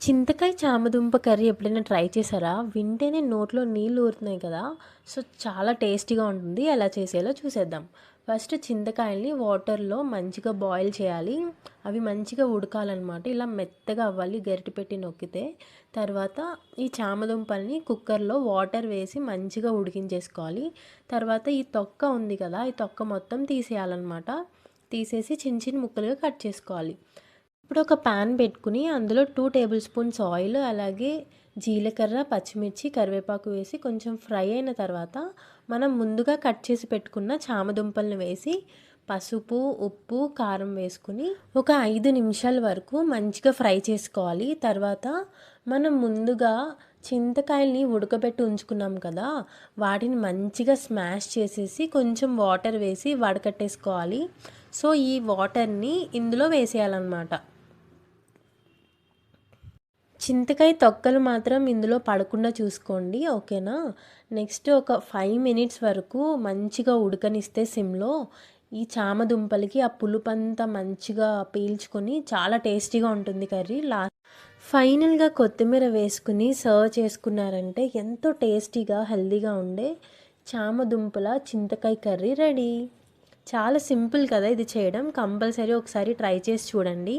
చింతకాయ చామదుంప కర్రీ ఎప్పుడైనా ట్రై చేశారా? వింటేనే నోట్లో నీళ్ళు ఊరుతున్నాయి కదా. సో చాలా టేస్టీగా ఉంటుంది. ఎలా చేసేలో చూసేద్దాం. ఫస్ట్ చింతకాయల్ని వాటర్లో మంచిగా బాయిల్ చేయాలి. అవి మంచిగా ఉడకాలన్నమాట. ఇలా మెత్తగా అవ్వాలి గరిటె పెట్టి నొక్కితే. తర్వాత ఈ చామదుంపల్ని కుక్కర్లో వాటర్ వేసి మంచిగా ఉడికించేసుకోవాలి. తర్వాత ఈ తొక్క ఉంది కదా ఈ తొక్క మొత్తం తీసేయాలన్నమాట. తీసేసి చిన్న చిన్న ముక్కలుగా కట్ చేసుకోవాలి. ఇప్పుడు ఒక ప్యాన్ పెట్టుకుని అందులో టూ టేబుల్ స్పూన్స్ ఆయిల్ అలాగే జీలకర్ర పచ్చిమిర్చి కరివేపాకు వేసి కొంచెం ఫ్రై అయిన తర్వాత మనం ముందుగా కట్ చేసి పెట్టుకున్న చామదుంపలను వేసి పసుపు ఉప్పు కారం వేసుకుని ఒక ఐదు నిమిషాల వరకు మంచిగా ఫ్రై చేసుకోవాలి. తర్వాత మనం ముందుగా చింతకాయల్ని ఉడకబెట్టి ఉంచుకున్నాం కదా వాటిని మంచిగా స్మాష్ చేసేసి కొంచెం వాటర్ వేసి వడకట్టేసుకోవాలి. సో ఈ వాటర్ని ఇందులో వేసేయాలన్నమాట. చింతకాయ తొక్కలు మాత్రం ఇందులో పడకుండా చూసుకోండి ఓకేనా? నెక్స్ట్ ఒక ఫైవ్ మినిట్స్ వరకు మంచిగా ఉడకనిస్తే సిమ్లో ఈ చామదుంపలకి ఆ పులుపంతా మంచిగా పీల్చుకొని చాలా టేస్టీగా ఉంటుంది కర్రీ. లాస్ట్ ఫైనల్గా కొత్తిమీర వేసుకుని సర్వ్ చేసుకున్నారంటే ఎంతో టేస్టీగా హెల్దీగా ఉండే చామదుంపల చింతకాయ కర్రీ రెడీ. చాలా సింపుల్ కదా ఇది చేయడం. కంపల్సరీ ఒకసారి ట్రై చేసి చూడండి.